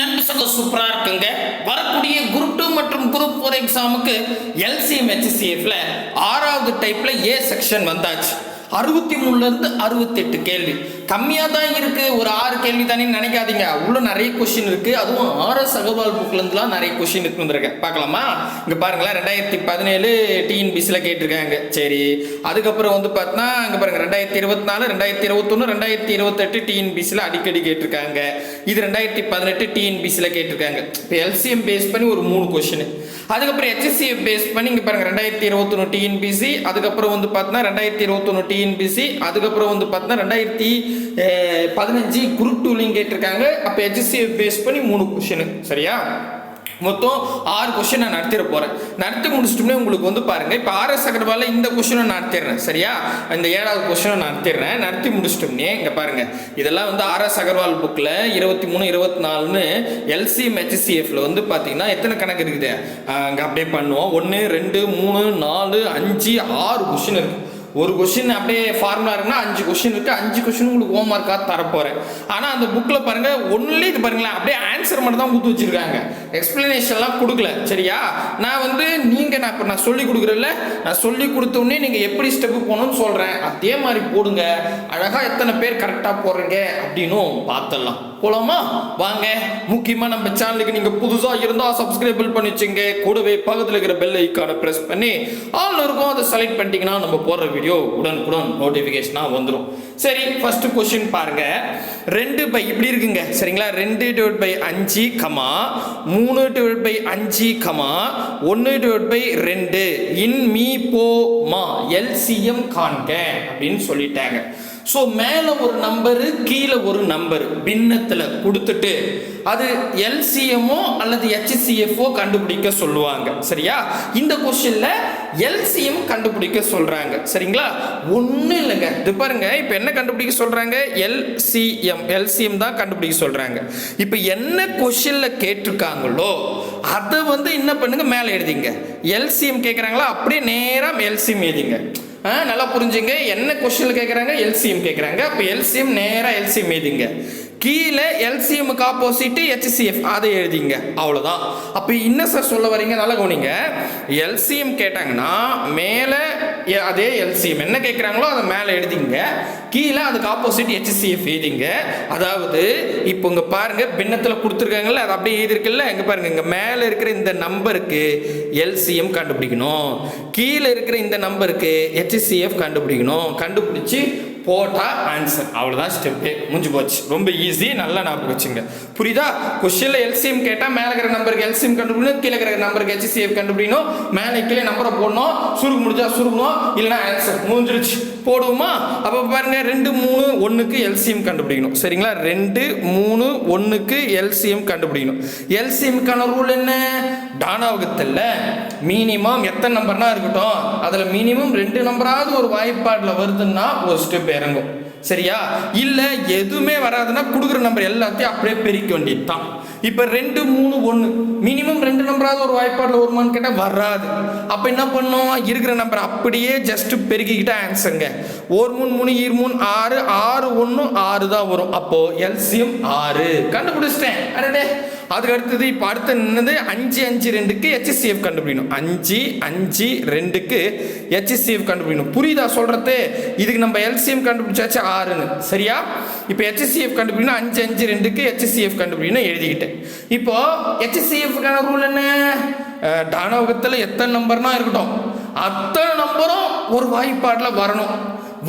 நண்பர்கள் சூப்பராக இருக்குங்க. வரக்கூடிய குரூப் டூ மற்றும் குரூப் ஃபோர் எக்ஸாமுக்கு எல்சிஎம் ஹெச்சிசிஎஃப்ல ஆறாவது டைப்ல ஏ செக்ஷன் வந்தாச்சு. அறுபத்தி மூணுலேருந்து அறுபத்தெட்டு கேள்வி. கம்மியாக தான் இருக்குது ஒரு ஆறு கேள்வி தானே நினைக்காதீங்க. உள்ள நிறைய கொஷின் இருக்குது அதுவும் ஆர்எஸ் அகர்வால் புக்லேருந்துலாம் நிறைய கொஷின் இருக்கு பார்க்கலாமா? இங்கே பாருங்களேன். ரெண்டாயிரத்தி பதினேழு டிஎன்பிசியில் கேட்டிருக்காங்க. சரி. அதுக்கப்புறம் வந்து பார்த்தோன்னா இங்கே பாருங்கள் ரெண்டாயிரத்தி இருபத்தி நாலு ரெண்டாயிரத்தி இருபத்தொன்று ரெண்டாயிரத்தி இருபத்தெட்டு டிஎன்பிசியில் அடிக்கடி கேட்டிருக்காங்க. இது ரெண்டாயிரத்தி பதினெட்டு டிஎன்பிசியில் கேட்டிருக்காங்க. இப்போ எல்சிஎம் பேஸ் பண்ணி ஒரு மூணு கொஷின் அதுக்கப்புறம் ஹெச்எஸ்சிஎஃப் பேஸ் பண்ணி இங்கே பாருங்கள் ரெண்டாயிரத்தி இருபத்தொன்று டிஎன்பிசி அதுக்கப்புறம் வந்து பார்த்தோன்னா ரெண்டாயிரத்தி இருபத்தொன்று டிஎன்பிசி அதுக்கப்புறம் வந்து பார்த்தா ரெண்டாயிரத்தி பதினஞ்சு குரூப் டூலையும் கேட்டிருக்காங்க. அப்போ ஹெச்எஸ்சிஎஃப் பேஸ் பண்ணி மூணு கொஷினு சரியா? மொத்தம் ஆறு கொஷின் நான் நடத்திட போகிறேன் நடத்தி முடிச்சிட்டோம்னே உங்களுக்கு வந்து பாருங்க இப்போ ஆர்எஸ் அகர்வாலில் இந்த கொஷினும் நடத்திடுறேன். சரியா? இந்த ஏழாவது கொஷினும் நடத்திடுறேன். நடத்தி முடிச்சிட்டோம்னே இங்கே பாருங்கள் இதெல்லாம் வந்து ஆர்எஸ் அகர்வால் புக்கில் இருபத்தி மூணு இருபத்தி நாலுன்னு எல்சிஎம் ஹெச்சிசிஎஃப்ல வந்து பார்த்தீங்கன்னா எத்தனை கணக்கு இருக்குது? அங்கே அப்படியே பண்ணுவோம். ஒன்று ரெண்டு மூணு நாலு அஞ்சு ஆறு கொஷின் இருக்குது ஒரு கொஷின் அப்படியே ஃபார்முலா இருக்குன்னா அஞ்சு கொஷின் இருக்கு. அஞ்சு கொஷின் உங்களுக்கு ஹோம் ஒர்க்காக தரப்போறேன். ஆனால் அந்த புக்கில் பாருங்க ஒன்லி இது பாருங்களேன் அப்படியே ஆன்சர் மட்டும் தான் கொடுத்து வச்சிருக்காங்க. எக்ஸ்பிளனேஷன்லாம் கொடுக்கல. சரியா? நான் வந்து நீங்கள் நான் இப்போ நான் சொல்லி கொடுக்குறேன்ல நான் சொல்லி கொடுத்தோடனே நீங்கள் எப்படி ஸ்டெப்பு போகணும்னு சொல்கிறேன் அதே மாதிரி போடுங்க. அழகாக எத்தனை பேர் கரெக்டாக போடுறீங்க அப்படின்னும் பார்த்துடலாம். போலாமா? வாங்க. முக்கியமாக நம்ம சேனலுக்கு நீங்கள் புதுசாக இருந்தால் சப்ஸ்கிரைபிள் பண்ணி வச்சுங்க. கூடவே பக்கத்தில் இருக்கிற பெல் ஐக்கானை ப்ரெஸ் பண்ணி ஆல் இருக்கும் அதை செலக்ட் பண்ணிட்டீங்கன்னா நம்ம போடுற வீடியோ உடனுக்குடன் நோட்டிஃபிகேஷனாக வந்துடும் சரி ஃபர்ஸ்ட் கொஸ்டின் பாருங்க. ரெண்டு பை இப்படி இருக்குங்க. சரிங்களா? ரெண்டு டிவைட் பை அஞ்சு கமா மூணு டிவைட் பை அஞ்சு கமா ஒன்று டிவைட் பை ரெண்டு. இன் மீ போ மா எல்சிஎம் காண்க அப்படின்னு சொல்லிட்டாங்க. ஸோ மேலே ஒரு நம்பரு கீழே ஒரு நம்பர் பின்னத்தில் கொடுத்துட்டு அது எல்சிஎம்மோ அல்லது ஹெச்சிசிஎஃப்ஓ கண்டுபிடிக்க சொல்லுவாங்க. சரியா? இந்த கொஸ்டின்ல எல்சிஎம் கண்டுபிடிக்க சொல்கிறாங்க சரிங்களா? ஒன்றும் இல்லைங்க. இது பாருங்க இப்போ என்ன கண்டுபிடிக்க சொல்கிறாங்க எல்சிஎம் எல்சிஎம் தான் கண்டுபிடிக்க சொல்கிறாங்க இப்போ என்ன கொஸ்டின்ல கேட்டிருக்காங்களோ அதை வந்து என்ன பண்ணுங்க? மேலே எழுதிங்க. எல்சிஎம் கேட்குறாங்களா அப்படியே நேராக எல்சிஎம் எழுதிங்க. நல்லா புரிஞ்சுங்க. என்ன கொஸ்டின் கேட்குறாங்க எல்சிஎம் கேட்குறாங்க அப்போ எல்சிஎம் நேராக எல்சிஎம் எழுதிங்க. கீழே எல்சிஎம்க்கு ஆப்போசிட்டு ஹெச்சிசிஎஃப் அதை எழுதிங்க. அவ்வளோதான் அப்போ என்ன சார் சொல்ல வரீங்க நல்லா கவனிங்க. எல்சிஎம் கேட்டாங்கன்னா மேலே அதே எல்சிஎம் என்ன கேட்குறாங்களோ அதை மேலே எழுதிங்க. கீழே அதுக்கு ஆப்போசிட் ஹெச்சிஎஃப் எழுதிங்க. அதாவது இப்போ இங்கே பாருங்கள் பின்னத்தில் கொடுத்துருக்காங்கல்ல அது அப்படியே எழுதிருக்குல்ல இங்கே பாருங்கள் இங்கே மேலே இருக்கிற இந்த நம்பருக்கு எல்சிஎம் கண்டுபிடிக்கணும். கீழே இருக்கிற இந்த நம்பருக்கு ஹெச்சிஎஃப் கண்டுபிடிக்கணும். கண்டுபிடிச்சி போட்டால் ஆன்சர் அவ்வளோதான் ஸ்டெப்பே முடிஞ்சு போச்சு. ரொம்ப ஈஸி நல்லா ஞாபகம் வச்சுங்க. புரியுதா? கொஸ்டினில் எல்சிஎம் கேட்டால் மேலே இருக்கிற நம்பருக்கு எல்சிஎம் கண்டுபிடிக்கணும் கீழே இருக்கிற நம்பருக்கு ஹெச்சிசிஎஃப் கண்டுபிடிக்கணும் மேலே கீழே நம்பரை போடணும் சுருக்கு முடிஞ்சா சுருக்கணும் இல்லைனா ஆன்சர் முடிஞ்சிருச்சு. போடுவோமா? அப்போ பாருங்க ரெண்டு மூணு ஒன்றுக்கு எல்சிஎம் கண்டுபிடிக்கணும். சரிங்களா? ரெண்டு மூணு ஒன்றுக்கு எல்சிஎம் கண்டுபிடிக்கணும். எல்சிஎம்க்கான ரூல் என்ன? டானாவகத்தில் மினிமம் எத்தனை நம்பர்னா இருக்கட்டும் அதில் மினிமம் ரெண்டு நம்பராவது ஒரு வாய்ப்பாடில் வருதுன்னா ஒரு ஸ்டெப் இறங்கும். சரியா? இல்லை எதுவுமே வராதுன்னா கொடுக்குற நம்பர் எல்லாத்தையும் அப்படியே பெருக்க வேண்டியது தான் இப்போ ரெண்டு மூணு ஒன்று மினிமம் ரெண்டு நம்பராவது ஒரு வாய்ப்பாடில் வருமான்னு கேட்டால் வராது. அப்போ என்ன பண்ணோம்? இருக்கிற நம்பர் அப்படியே ஜஸ்ட் பெருக்கிக்கிட்டா ஆன்சருங்க ஒரு மூணு மூணு இரு மூணு ஆறு ஆறு ஒன்று ஆறு தான் வரும். அப்போது எல்சியம் ஆறு. கண்டுபிடிச்சிட்டேன். அடடே. அதுக்கு அடுத்தது இப்போ அடுத்து என்னது அஞ்சு அஞ்சு ரெண்டுக்கு ஹெச்சிசிஎஃப் கண்டுபிடிக்கணும். அஞ்சு அஞ்சு ரெண்டுக்கு ஹெச்சிசிஎஃப் கண்டுபிடிக்கணும். புரியுதா சொல்கிறது இதுக்கு நம்ம எல்சிஎம் கண்டுபிடிச்சாச்சு ஆறுன்னு. சரியா? இப்போ ஹெச்சிசிஎஃப் கண்டுபிடிக்கணும். அஞ்சு அஞ்சு ரெண்டுக்கு ஹெச்சிசிஎஃப் கண்டுபிடிக்கணும் எழுதிக்கிட்டேன். இப்போ ஹெச்சிசிஎஃப்க்கான ரூல் என்ன? டானவகத்தில் எத்தனை நம்பர்னா இருக்கட்டும். அத்தனை நம்பரும் ஒரு வாய்ப்பாட்டில் வரணும்.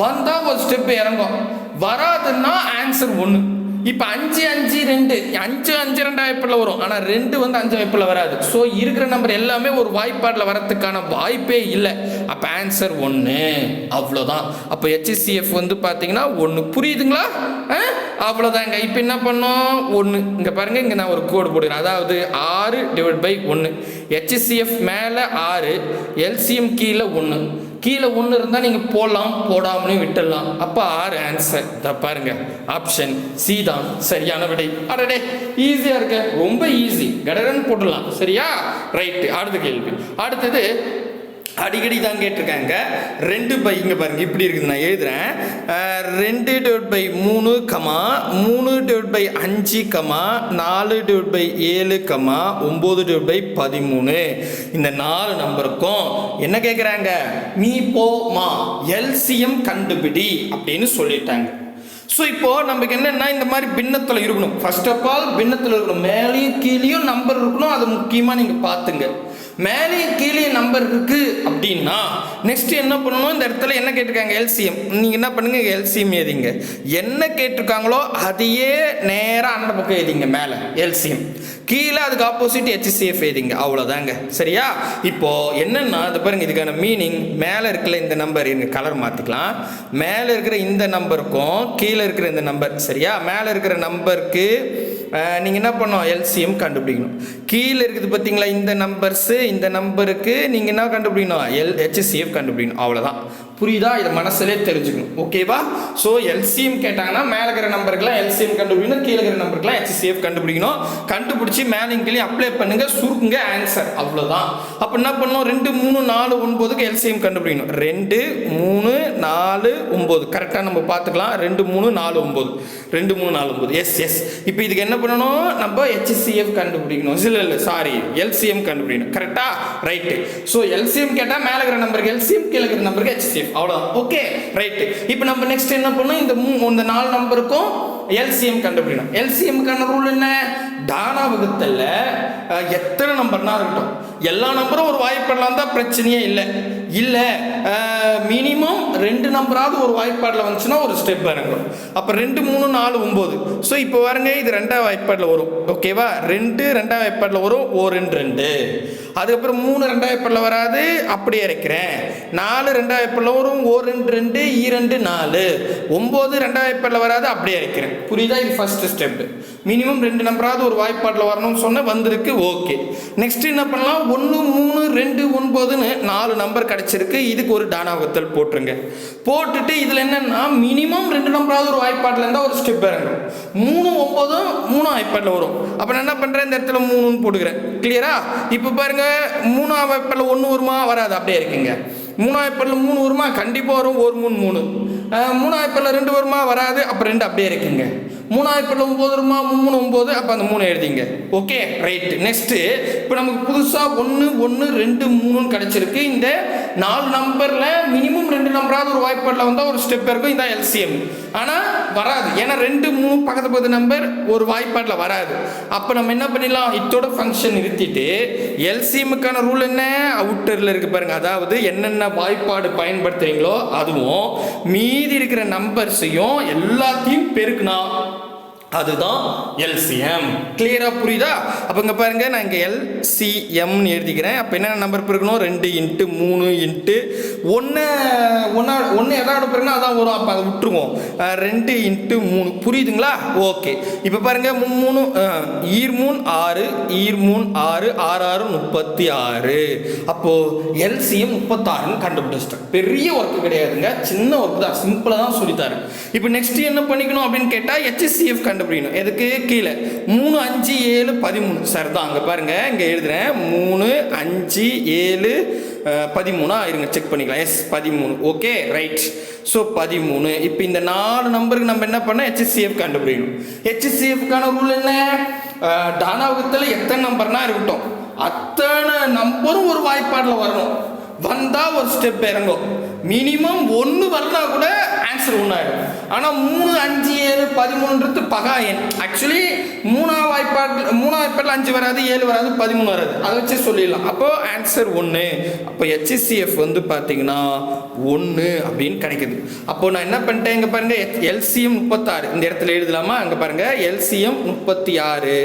வந்தால் ஒரு ஸ்டெப் இறங்கும். வராதுன்னா ஆன்சர் ஒன்று இப்போ அஞ்சு அஞ்சு ரெண்டு. அஞ்சு அஞ்சு ரெண்டு வாய்ப்பில் வரும். ஆனால் ரெண்டு வந்து அஞ்சு வாய்ப்பில் வராது. ஸோ இருக்கிற நம்பர் எல்லாமே ஒரு வாய்ப்பாட்டில் வரத்துக்கான வாய்ப்பே இல்லை. அப்போ ஆன்சர் ஒன்று அவ்வளோதான் அப்போ ஹெச்சிசிஎஃப் வந்து பார்த்தீங்கன்னா ஒன்று புரியுதுங்களா? ஆ? அவ்வளோதாங்க இப்போ என்ன பண்ணோம்? ஒன்று இங்கே பாருங்கள் இங்கே நான் ஒரு கோடு போடுறேன் அதாவது ஆறு டிவைட் பை ஒன்று ஹெச்சிசிஎஃப் மேலே ஆறு எல்சிஎம் கீழே ஒன்று கீழே ஒன்று இருந்தால் நீங்கள் போடலாம் போடாமலையும் விட்டுடலாம். அப்போ ஆறு ஆன்சர் இதை பாருங்க. ஆப்ஷன் சி தான் சரியான விடை. அடடே ஈஸியாக இருக்க. ரொம்ப ஈஸி கடகன் போட்டுடலாம். சரியா? ரைட்டு அடுத்த கேள்வி. அடுத்தது அடிக்கடி தான் கேட்டிருக்காங்க. ரெண்டு பை இங்கே பாருங்க இப்படி இருக்குது நான் எழுதுறேன். ரெண்டு டிவைட் பை மூணு கமா மூணு டிவைட் பை அஞ்சு கமா நாலு டிவைட் பை ஏழு கமா ஒம்பது டிவைட் பை பதிமூணு. இந்த நாலு நம்பருக்கும் என்ன கேட்குறாங்க நீ போமா எல்சிஎம் கண்டுபிடி அப்படின்னு சொல்லிட்டாங்க. ஸோ இப்போ நமக்கு என்னன்னா இந்த மாதிரி பின்னத்தில் இருக்கணும். ஃபர்ஸ்ட் ஆஃப் ஆல் பின்னத்தில் இருக்கணும். மேலேயும் கீழேயும் நம்பர் இருக்கணும். அது முக்கியமாக நீங்கள் பார்த்துங்க. மேலே கீழே நம்பர் இருக்கு அப்படின்னா நெக்ஸ்ட் என்ன பண்ணணும்? இந்த இடத்துல என்ன கேட்டிருக்காங்க? எல்சிஎம் நீங்கள் என்ன பண்ணுங்க? எல்சிஎம் எழுதிங்க. என்ன கேட்டிருக்காங்களோ அதையே நேராக அந்த பக்கம் எழுதிங்க மேலே. எல்சிஎம் கீழே அதுக்கு ஆப்போசிட் ஹெச்சிசிஎஃப் எழுதிங்க. அவ்வளோதாங்க சரியா? இப்போ என்னன்னா அது பாருங்க இதுக்கான மீனிங் மேலே இருக்கிற இந்த நம்பர் இருங்க கலர் மாற்றிக்கலாம் மேலே இருக்கிற இந்த நம்பருக்கும் கீழே இருக்கிற இந்த நம்பர் சரியா? மேலே இருக்கிற நம்பருக்கு நீங்கள் என்ன பண்ணணும்? எல்சிஎம் கண்டுபிடிக்கணும். கீழே இருக்குது பார்த்தீங்களா இந்த நம்பர்ஸு இந்த நம்பருக்கு நீங்கள் என்ன கண்டுபிடிக்கணும்? எல் ஹெச்சிஎஃப் கண்டுபிடிக்கணும் அவ்வளோதான் புரியுதா? இதை மனசுலே தெரிஞ்சுக்கணும். ஓகேவா ஸோ எல்சிஎம் கேட்டாங்கன்னா மேலே இருக்கிற நம்பருக்குலாம் எல்சிஎம் கண்டுபிடிக்கணும் கீழே இருக்கிற நம்பருக்குலாம் ஹெச்சிஎஃப் கண்டுபிடிக்கணும். கண்டுபிடிச்சி மேலே கிளி அப்ளை பண்ணுங்க சுருக்குங்க ஆன்சர் அவ்வளோதான் அப்போ என்ன பண்ணணும்? ரெண்டு மூணு நாலு ஒன்பதுக்கு எல்சிஎம் கண்டுபிடிக்கணும். ரெண்டு மூணு நாலு ஒம்பது கரெக்டாக நம்ம பார்த்துக்கலாம். ரெண்டு மூணு நாலு ஒம்பது ரெண்டு மூணு நாலு ஒம்பது எஸ் எஸ் இப்போ இதுக்கு என்ன பண்ணணும்? நம்ம ஹெச்சிசிஎஃப் கண்டுபிடிக்கணும். சில இல்லை இல்லை சாரி எல்சிஎம் கண்டுபிடிக்கணும். கரெக்டா ரைட்டு ஸோ எல்சிஎம் கேட்டால் மேலே இருக்கிற நம்பருக்கு எல்சிஎம் கீழே இருக்கிற நம்பருக்கு ஹெச்சிசிஎஃப் அவ்வளோதான் ஓகே ரைட்டு இப்போ நம்ம நெக்ஸ்ட் என்ன பண்ணணும்? இந்த மூ இந்த நாலு நம்பருக்கும் எல்சிஎம் கண்டுபிடிக்கணும். எல்சிஎம்க்கான ரூல் என்ன? தானா வகுத்தல்ல எத்தனை நம்பர்னா இருக்கட்டும். எல்லா நம்பரும் ஒரு வாய்ப்பெல்லாம் தான் பிரச்சனையே இல்லை. இல்லை மினிமம் ரெண்டு நம்பராவது ஒரு வாய்ப்பாடில் வந்துச்சுன்னா ஒரு ஸ்டெப் இறங்கும் அப்போ ரெண்டு மூணு நாலு ஒம்பது. ஸோ இப்போ பாருங்க இது ரெண்டாவது வாய்ப்பாடில் வரும். ஓகேவா ரெண்டு ரெண்டாவது வாய்ப்பாடில் வரும். ஓ ரெண்டு ரெண்டு. அதுக்கப்புறம் மூணு ரெண்டாவது வாய்ப்பாடில் வராது அப்படியே இறக்கிறேன். நாலு ரெண்டாவது வாய்ப்பாடில் வரும் ஒரு ரெண்டு ரெண்டு ஈ நாலு. ஒம்பது ரெண்டாவது வாய்ப்பாடில் வராது அப்படியே இறக்கிறேன். புரியுதா? இது ஃபர்ஸ்ட் ஸ்டெப் மினிமம் ரெண்டு நம்பராவது ஒரு வாய்ப்பாட்டில் வரணும்னு சொன்ன வந்திருக்கு ஓகே. நெக்ஸ்ட் என்ன பண்ணலாம்? ஒன்று மூணு ரெண்டு ஒன்பதுன்னு நாலு நம்பர் கிடச்சிருக்கு. இதுக்கு ஒரு டானாகத்தல் போட்டுருங்க. போட்டுட்டு இதில் என்னென்னா மினிமம் ரெண்டு நம்பராவது ஒரு வாய்ப்பாட்டில் இருந்தால் ஒரு ஸ்டெப் இறங்கும் மூணு ஒம்பதும் மூணு வாய்ப்பாட்டில் வரும். அப்போ நான் என்ன பண்ணுறேன் இந்த இடத்துல மூணுன்னு போட்டுக்கிறேன். கிளியரா இப்போ பாருங்க மூணாம் வாய்ப்பாட்டில் ஒன்று வருமா? வராது அப்படியே இருக்குங்க. மூணாம் வாய்ப்பாட்டில் மூணு வருமா? கண்டிப்பாக வரும். ஒரு மூணு மூணு. அஹ் மூணாம் ரெண்டு வருமா? வராது. அப்போ ரெண்டு அப்படியே இருக்குங்க. மூணாயிரப்பில் ஒம்பது ரூபா மூணு ஒம்பது அப்போ அந்த மூணு எழுதிங்க. ஓகே ரைட் நெக்ஸ்ட்டு இப்போ நமக்கு புதுசாக ஒன்று ஒன்று ரெண்டு மூணுன்னு கிடச்சிருக்கு. இந்த நாலு நம்பரில் மினிமம் ரெண்டு நம்பராவது ஒரு வாய்ப்பாட்டில் வந்தால் ஒரு ஸ்டெப் இருக்கும். இதான் எல்சிஎம் ஆனால் வராது. ஏன்னா ரெண்டு மூணு பக்கத்து பக்கத்து நம்பர் ஒரு வாய்ப்பாட்டில் வராது. அப்போ நம்ம என்ன பண்ணிடலாம்? இதோட ஃபங்க்ஷன் நிறுத்திட்டு எல்சிஎம்முக்கான ரூல் என்ன? அவுட்டரில் இருக்கு பாருங்க. அதாவது என்னென்ன வாய்ப்பாடு பயன்படுத்துறீங்களோ அதுவும் மீதி இருக்கிற நம்பர்ஸையும் எல்லாத்தையும் பெருக்குனா அதுதான் எல்சிஎம் கிளியராக புரியுதா? அப்போ இங்கே பாருங்க நான் இங்கே எல்சிஎம்னு எழுதிக்கிறேன். அப்போ என்னென்ன நம்பர் பிறக்கணும் ரெண்டு இன்ட்டு மூணு இன்ட்டு ஒன்று ஒன்றா ஒன்று எதாவது பிறகுனா அதான் வரும். அப்போ அதை விட்டுருவோம். ரெண்டு இன்ட்டு மூணு. புரியுதுங்களா? ஓகே. இப்போ பாருங்க மூணு மூணு ஈர் ஆறு ஈர் மூணு ஆறு ஆறு ஆறு முப்பத்தி ஆறு. அப்போது எல்சிஎம் முப்பத்தாறுன்னு கண்டுபிடிச்சிட்டேன். பெரிய ஒர்க்கு கிடையாதுங்க. சின்ன ஒர்க் தான். சிம்பிளாக தான் சொல்லித்தாரு. இப்போ நெக்ஸ்ட் என்ன பண்ணிக்கணும் அப்படின்னு கேட்டால் ஹெச்சிசிஎஃப் கண்டுபிடிக்கணும். எதுக்கு? கீழே. மூணு அஞ்சு ஏழு பதிமூணு. சார் தான் அங்கே பாருங்க. இங்கே எழுதுறேன். மூணு அஞ்சு ஏழு பதிமூணா? இருங்க செக் பண்ணிக்கலாம். எஸ் பதிமூணு. ஓகே ரைட் ஸோ பதிமூணு. இப்போ இந்த நாலு நம்பருக்கு நம்ம என்ன பண்ணோம் ஹெச்சிசிஎஃப் கண்டுபிடிக்கணும். ஹெச்சிசிஎஃப்கான ரூல் என்ன? டானாவுகத்தில் எத்தனை நம்பர்னா இருக்கட்டும். அத்தனை நம்பரும் ஒரு வாய்ப்பாடில் வரணும். வந்தால் ஒரு ஸ்டெப் இறங்கும். மினிமம் ஒன்று வரனா கூட ஆன்சர் ஒன்றாயிடும் ஆனால் மூணு அஞ்சு ஏழு பதிமூன்றது பகா எண். ஆக்சுவலி மூணாவது வாய்ப்பாட்டில் மூணாவது வாய்ப்பாடில் அஞ்சு வராது ஏழு வராது பதிமூணு வராது. அதை வச்சு சொல்லிடலாம். அப்போது ஆன்சர் ஒன்று அப்போ ஹெச்சிசிஎஃப் வந்து பார்த்தீங்கன்னா ஒன்று அப்படின்னு கிடைக்குது. அப்போது நான் என்ன பண்ணிட்டேன்? இங்கே பாருங்கள் எல்சிஎம் முப்பத்தாறு. இந்த இடத்துல எழுதலாமா? அங்கே பாருங்கள் எல்சிஎம் முப்பத்தி ஆறு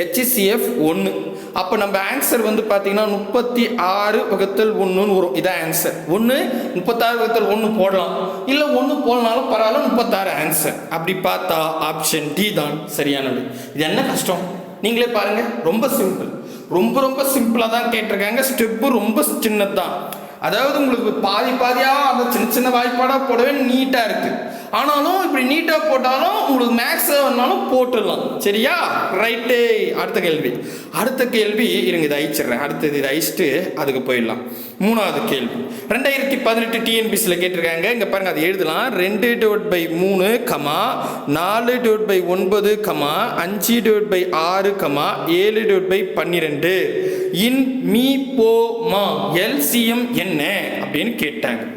ஹெச்சிசிஎஃப் ஒன்று அப்போ நம்ம ஆன்சர் வந்து பார்த்தீங்கன்னா முப்பத்தி ஆறு வகுத்தல் ஒன்றுன்னு வரும். இதான் ஆன்சர் ஒன்று முப்பத்தாறு வகுத்தல் ஒன்று போடலாம். இல்லை ஒன்று போடனாலும் பரவாயில்ல முப்பத்தாறு ஆன்சர் அப்படி பார்த்தா ஆப்ஷன் டி தான் சரியானது. இது என்ன கஷ்டம்? நீங்களே பாருங்கள் ரொம்ப சிம்பிள் ரொம்ப ரொம்ப சிம்பிளாக தான் கேட்டிருக்காங்க. ஸ்டெப்பு ரொம்ப சின்னது தான் அதாவது உங்களுக்கு பாதி பாதியாக அந்த சின்ன சின்ன வாய்ப்பாடாக போடவே நீட்டாக இருக்குது ஆனாலும் இப்படி நீட்டாக போட்டாலும் உங்களுக்கு மேக்ஸ் வேணாலும் போட்டுடலாம். சரியா? ரைட்டு அடுத்த கேள்வி. அடுத்த கேள்வி இருங்க இதை அழிச்சிடுறேன். அடுத்தது இதை அழிச்சிட்டு அதுக்கு போயிடலாம். மூணாவது கேள்வி. ரெண்டாயிரத்தி பதினெட்டு டிஎன்பிசியில் கேட்டிருக்காங்க. இங்கே பாருங்க அதை எழுதலாம். ரெண்டு டிவைட் பை மூணு கமா நாலு டிவைட் பை ஒன்பது கமா அஞ்சு டிவைட் பை ஆறு கமா ஏழு டிவைட் பை பன்னிரெண்டு. இன் மீ போ மா எல்சிஎம் என்ன அப்படின்னு கேட்டாங்க.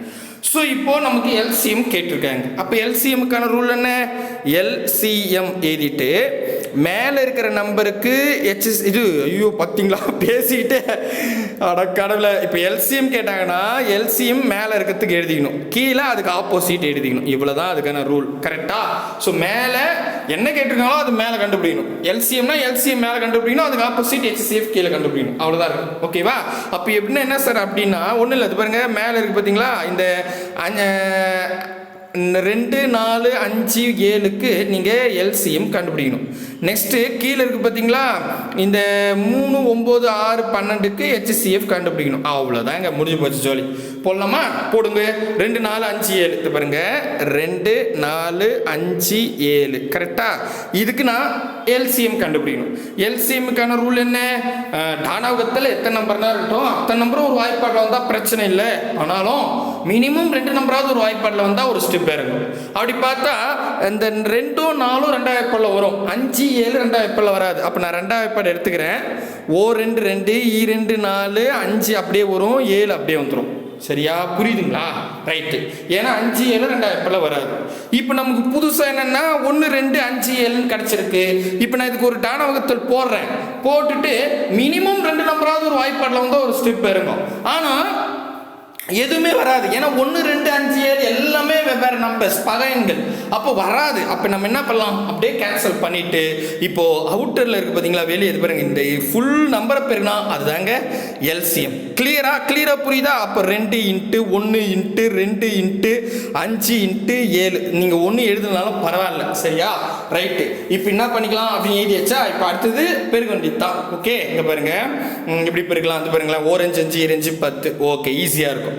ஸோ இப்போது நமக்கு எல்சிஎம் கேட்டிருக்காங்க. அப்போ எல்சிஎம்க்கான ரூல் என்ன? எல்சிஎம் எழுதிட்டு மேலே இருக்கிற நம்பருக்கு ஹெச்எஸ் இது ஐயோ பார்த்தீங்களா பேசிக்கிட்டே. அட கடவுளை. இப்போ எல்சிஎம் கேட்டாங்கன்னா எல்சிஎம் மேலே இருக்கிறதுக்கு எழுதிக்கணும். கீழே அதுக்கு ஆப்போசிட் எழுதிக்கணும். இவ்வளோ தான் அதுக்கான ரூல் கரெக்டா ஸோ மேலே என்ன கேட்டிருக்காங்களோ அது மேலே கண்டுபிடிக்கணும். எல்சிஎம்னா எல்சிஎம் மேலே கண்டுபிடிக்கணும். அதுக்கு ஆப்போசிட் ஹெச்சிஎஃப் கீழே கண்டுபிடிக்கணும். அவ்வளோதான் இருக்கும் ஓகேவா அப்போ எப்படின்னா என்ன சார் அப்படின்னா ஒன்றும் இல்லை. அது பாருங்கள் மேலே இருக்குது பார்த்தீங்களா இந்த ரெண்டு நாலு அஞ்சு ஏழுக்கு நீங்கள் எல்சிஎம் கண்டுபிடிக்கணும். நெக்ஸ்ட்டு கீழே இருக்குது பார்த்தீங்களா இந்த மூணு ஒம்பது ஆறு பன்னெண்டுக்கு ஹெச்சிஎஃப் கண்டுபிடிக்கணும். அவ்வளோதாங்க முடிஞ்சு போச்சு ஜோலி. போடலாமா? போடுங்க. ரெண்டு நாலு அஞ்சு ஏழு. இது பாருங்க. ரெண்டு நாலு அஞ்சு ஏழு. கரெக்டாக இதுக்கு நான் எல்சிஎம் கண்டுபிடிக்கணும். எல்சிஎம்க்கான ரூல் என்ன? டானாவகத்தில் எத்தனை நம்பர்னா இருக்கட்டும் அத்தனை நம்பரும் ஒரு வாய்ப்பாட்டில் வந்தால் பிரச்சனை இல்லை. ஆனாலும் மினிமம் ரெண்டு நம்பராவது ஒரு வாய்ப்பாட்டில் வந்தால் ஒரு ஸ்டெப் இறங்கும் அப்படி பார்த்தா இந்த ரெண்டும் நாலும் ரெண்டாயிரம் கொள்ள வரும். அஞ்சு ஏழு ரெண்டாவது வாய்ப்பாடில் வராது. அப்போ நான் ரெண்டாவது வாய்ப்பாடு எடுத்துக்கிறேன். ஓ ரெண்டு ரெண்டு ஈ ரெண்டு நாலு அஞ்சு அப்படியே வரும் ஏழு அப்படியே வந்துடும் சரியா? புரியுதுங்களா? ரைட்டு. ஏன்னா அஞ்சு ஏழு ரெண்டாம் வாய்ப்பாடில் வராது. இப்போ நமக்கு புதுசாக என்னென்னா ஒன்று ரெண்டு அஞ்சு ஏழுன்னு கிடச்சிருக்கு. இப்போ நான் இதுக்கு ஒரு டானவகத்தில் போடுறேன். போட்டுட்டு மினிமம் ரெண்டு நம்பராவது ஒரு வாய்ப்பாடில் வந்து ஒரு ஸ்டெப் இறங்கும் ஆனால் எதுவுமே வராது. ஏன்னா ஒன்று ரெண்டு அஞ்சு ஏழு எல்லாமே வெவ்வேறு நம்பர்ஸ் பக எண்கள். அப்போ வராது. அப்போ நம்ம என்ன பண்ணலாம்? அப்படியே கேன்சல் பண்ணிட்டு இப்போ அவுட்டரில் இருக்கு பார்த்தீங்களா வெளியே இது பாருங்க. இந்த ஃபுல் நம்பரை பெருனா அதுதாங்க எல்சிஎம் கிளியரா கிளியராக புரியுதா? அப்போ ரெண்டு இன்ட்டு ஒன்று இன்ட்டு ரெண்டு இன்ட்டு அஞ்சு இன்ட்டு ஏழு. நீங்கள் ஒன்று எழுதுனாலும் பரவாயில்ல. சரியா? ரைட்டு இப்போ என்ன பண்ணிக்கலாம் அப்படின்னு எழுதி வச்சா இப்போ அடுத்தது பெருக வேண்டியது தான் ஓகே இங்கே பாருங்கள் இப்படி பெருக்கலாம். அது பாருங்களேன். ஓரஞ்சு அஞ்சு இரஞ்சு பத்து. ஓகே ஈஸியாக இருக்கும்.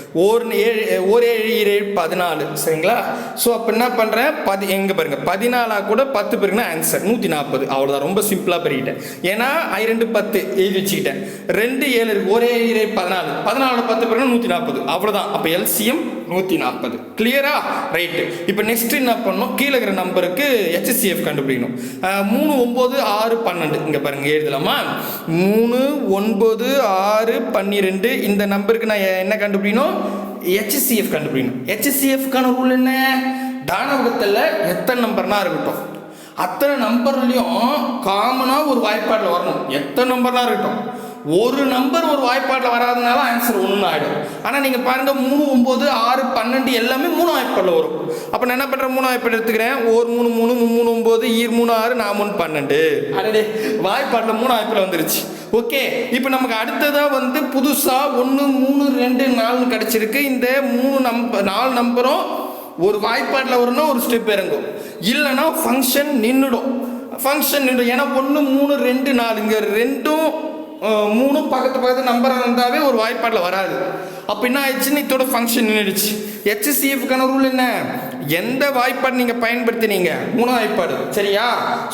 ஓர் ஏழு ஒரு ஏழு ஏழு பதினாலு. சரிங்களா? ஸோ அப்போ என்ன பண்ணுறேன் பதி எங்கே பாருங்க பதினாலாக கூட பத்து பேருக்குன்னா ஆன்சர் நூற்றி நாற்பது அவ்வளோதான் ரொம்ப சிம்பிளாக பெருகிட்டேன். ஏன்னா ஐ ரெண்டு பத்து எழுதி வச்சுக்கிட்டேன். ரெண்டு ஏழு இருக்குது ஒரே ஏழு பதினாலு. பதினாலு பத்து பேருக்கு நூற்றி நாற்பது அவ்வளோதான் அப்போ எல்சிஎம் நூற்றி நாற்பது கிளியரா ரைட்டு இப்போ நெக்ஸ்ட் என்ன பண்ணணும்? கீழே இருக்கிற நம்பருக்கு ஹெச்சிஎஃப் கண்டுபிடிக்கணும். மூணு ஒம்பது ஆறு பன்னெண்டு. இங்கே பாருங்க எழுதலாமா? மூணு ஒன்பது ஆறு பன்னிரெண்டு. இந்த நம்பருக்கு நான் என்ன கண்டுபிடிக்கணும்? ஹெச்சிஎஃப் கண்டுபிடிக்கணும். ஹெச்சிசிஎஃப்கான ரூல் என்ன? தானவகத்தில் எத்தனை நம்பர்னா இருக்கட்டும். அத்தனை நம்பர்லையும் காமனாக ஒரு வாய்ப்பாட்டில் வரணும். எத்தனை நம்பர்லாம் இருக்கட்டும். ஒரு நம்பர் ஒரு வாய்ப்பாட்டில் வராதனால ஆன்சர் ஒன்று ஆகிடும் ஆனால் நீங்கள் பாருங்கள் மூணு ஒம்பது ஆறு பன்னெண்டு எல்லாமே மூணு வாய்ப்பாட்டில் வரும். அப்போ நான் என்ன பண்ணுறேன் மூணு வாய்ப்பாடு எடுத்துக்கிறேன். ஒரு மூணு மூணு மூணு ஒம்பது ஈர் மூணு ஆறு நான் மூணு பன்னெண்டு. அடடே வாய்ப்பாட்டில் மூணு வாய்ப்பில் வந்துருச்சு. ஓகே இப்போ நமக்கு அடுத்ததாக வந்து புதுசாக ஒன்று மூணு ரெண்டு நாலுன்னு கிடச்சிருக்கு. இந்த மூணு நம்ப நாலு நம்பரும் ஒரு வாய்ப்பாட்டில் வரணும் ஒரு ஸ்டெப் இறங்கும். இல்லைன்னா ஃபங்க்ஷன் நின்றுடும் ஃபங்க்ஷன் நின்றுடும் ஏன்னா ஒன்று மூணு ரெண்டு நாலு இங்கே ரெண்டும் மூணும் பக்கத்து பக்கத்து நம்பராக இருந்தாவே ஒரு வாய்ப்பாட்டில் வராது. அப்போ என்ன ஆயிடுச்சுன்னு இதோட ஃபங்க்ஷன் நின்றுடுச்சு ஹெச்சிசிஎஃப்க்கான ரூல் என்ன? எந்த வாய்ப்பாடு நீங்கள் பயன்படுத்தினீங்க? மூணு வாய்ப்பாடு. சரியா?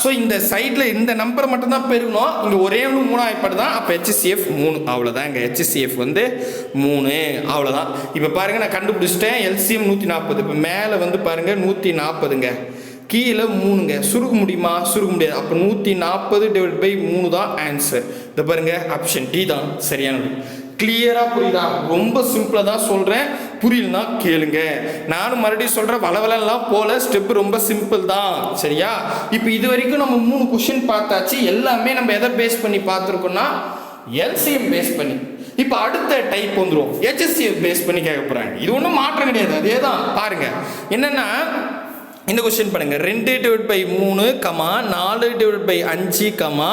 ஸோ இந்த சைடில் இந்த நம்பர் மட்டும்தான் பெருகணும். இங்கே ஒரே ஒன்று மூணு வாய்ப்பாடு தான். அப்போ ஹெச்சிசிஎஃப் மூணு. அவ்வளோதான் இங்கே ஹெச்சிசிஎஃப் வந்து மூணு. அவ்வளோதான் இப்போ பாருங்கள் நான் கண்டுபிடிச்சிட்டேன். எல்சிஎம் நூற்றி நாற்பது இப்போ மேலே வந்து பாருங்கள் நூற்றி நாற்பதுங்க கீழே மூணுங்க. சுருக்க முடியுமா? சுருக்க முடியாது. அப்போ நூற்றி நாற்பது டிவைட் பை மூணு தான் ஆன்சர் இதை பாருங்க ஆப்ஷன் டி தான் சரியானது. கிளியராக புரியுதா? ரொம்ப சிம்பிளாக தான் சொல்கிறேன் புரியலனா கேளுங்க. நானும் மறுபடியும் சொல்கிறேன் வளவலெல்லாம் போல ஸ்டெப் ரொம்ப சிம்பிள் தான். சரியா? இப்போ இது வரைக்கும் நம்ம மூணு கொஷின் பார்த்தாச்சு. எல்லாமே நம்ம எதை பேஸ் பண்ணி பார்த்துருக்கோம்னா எல்சிஎம் பேஸ் பண்ணி. இப்போ அடுத்த டைப் வந்துடும் ஹெச்எஸ்சிஎஃப் பேஸ் பண்ணி கேட்க போகிறாங்க இது ஒன்றும் மாற்றம் கிடையாது. அதே தான் பாருங்க. என்னென்னா இந்த கொஸ்டின் பண்ணுங்க ரெண்டு டிவைட் பை மூணு கமா நாலு டிவைட் பை அஞ்சு கமா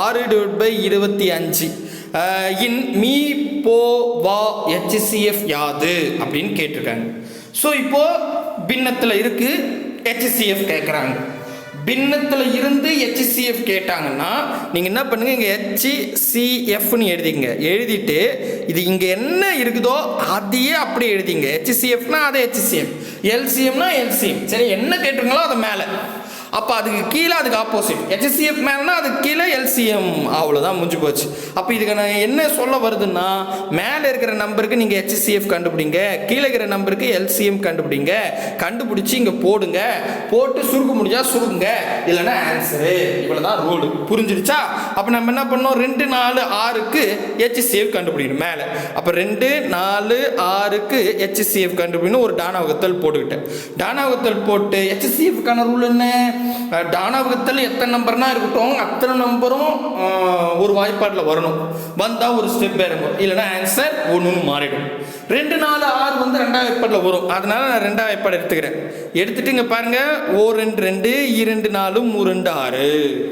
ஆறு டிவைட் பை இருபத்தி அஞ்சு. இன் மீ போ வா ஹெச்சிஎஃப் யாது? அப்படின்னு கேட்டிருக்காங்க. ஸோ இப்போ பின்னத்தில் இருக்கு ஹெச்சிஎஃப் கேட்குறாங்க பின்னத்தில் இருந்து ஹெச்சிசிஎஃப் கேட்டாங்கன்னா நீங்கள் என்ன பண்ணுங்க? இங்கே ஹெச்சிசிஎஃப்னு எழுதிங்க எழுதிட்டு இது இங்கே என்ன இருக்குதோ அதையே அப்படியே எழுதிங்க. ஹெச்சிசிஎஃப்னா அது ஹெச்சிசிஎஃப் எல்சிஎம்னா எல்சிஎம் சரி என்ன கேட்டுருங்களோ அதை மேலே. அப்போ அதுக்கு கீழே அதுக்கு ஆப்போசிட் ஹெச்சிஎஃப் மேலேனா அதுக்கு கீழே எல்சிஎம் அவ்வளோதான் முடிஞ்சு போச்சு. அப்போ இதுக்கு நான் என்ன சொல்ல வருதுன்னா மேலே இருக்கிற நம்பருக்கு நீங்கள் ஹெச்சிசிஎஃப் கண்டுபிடிங்க கீழே இருக்கிற நம்பருக்கு எல்சிஎம் கண்டுபிடிங்க கண்டுபிடிச்சி இங்கே போடுங்க போட்டு சுருக்க முடிஞ்சால் சுருங்க இல்லைன்னா ஆன்சரு இவ்வளோ தான் ரூல் புரிஞ்சிருச்சா? அப்போ நம்ம என்ன பண்ணோம்? ரெண்டு நாலு ஆறுக்கு ஹெச்சிசிஎஃப் கண்டுபிடிக்கணும் மேலே. அப்போ ரெண்டு நாலு ஆறுக்கு ஹெச்சிசிஎஃப் கண்டுபிடிக்கணும். ஒரு டானாவகத்தல் போட்டுக்கிட்டேன். டானாவகத்தல் போட்டு ஹெச்சிசிஎஃப்கான ரூல் என்ன? அஹ் எத்தனை நம்பர்னா இருக்கட்டும் அத்தனை நம்பரும் ஒரு வாய்ப்பாட்டில் வரணும். வந்தால் ஒரு ஸ்டெப் இறங்கும். இல்லைன்னா ஆன்சர் ஒன்றுன்னு மாறிடும். ரெண்டு நாலு ஆறு வந்து ரெண்டாவது வாய்ப்பாட்டில் வரும். அதனால நான் ரெண்டாவது வாய்ப்பாடு எடுத்துக்கிறேன். எடுத்துட்டு இங்கே பாருங்கள் ஓ ரெண்டு ரெண்டு இரண்டு நாலு மூ ரெண்டு ஆறு.